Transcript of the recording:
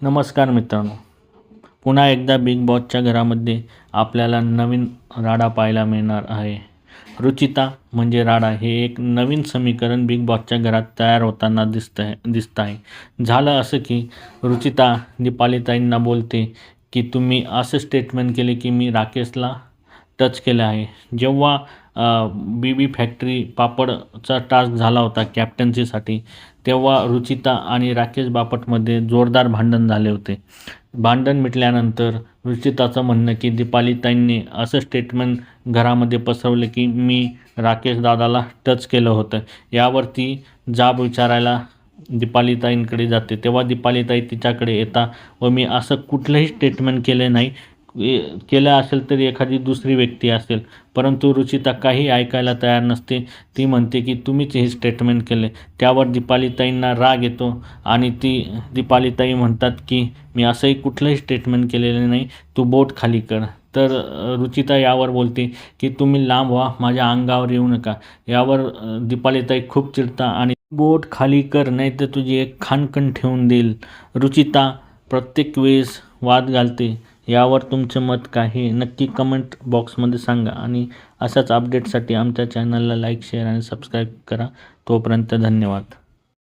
नमस्कार मित्रांनो. पुन्हा एकदा बिग बॉसच्या घरामध्ये आपल्याला नवीन राडा पाहायला मिळणार आहे. रुचिता म्हणजे राडा हे एक नवीन समीकरण बिग बॉसच्या घरात तयार होताना दिसत आहे दिसत आहे झालं असं की रुचिता दीपालीताईंना बोलते की तुम्ही असं स्टेटमेंट केले की मी राकेशला टच केलं आहे. जेव्हा बी बी फॅक्टरी पापडचा टास्क झाला होता कॅप्टन्सीसाठी तेव्हा रुचिता आणि राकेश बापटमध्ये जोरदार भांडण झाले होते. भांडण मिटल्यानंतर रुचिताचं म्हणणं की दीपालीताईंनी असं स्टेटमेंट घरामध्ये पसरवलं की मी राकेश दादाला टच केलं होतं. यावरती जाब विचारायला दीपालीताईंकडे जाते. तेव्हा दीपालीताई तिच्याकडे येता व मी असं कुठलंही स्टेटमेंट केलं नाही. केलं असेल तरी एखादी दुसरी व्यक्ती असेल. परंतु रुचिता काही ऐकायला तयार नसते. ती म्हणते की तुम्हीच हे स्टेटमेंट केले. त्यावर दीपालीताईंना राग येतो आणि ती दीपालीताई म्हणतात की मी असंही कुठलंही स्टेटमेंट केलेलं नाही. तू बोट खाली कर. तर रुचिता यावर बोलते की तुम्ही लांब व्हा. माझ्या अंगावर येऊ नका. यावर दीपालीताई खूप चिडता आणि बोट खाली कर नाही तर तुझी एक खानकण ठेवून देईल. रुचिता प्रत्येक वेळेस वाद घालते. यावर तुमचं मत काय हे नक्की कमेंट बॉक्समध्ये सांगा. आणि अशाच अपडेटसाठी आमच्या चॅनलला लाईक शेअर आणि सबस्क्राईब करा. तोपर्यंत धन्यवाद.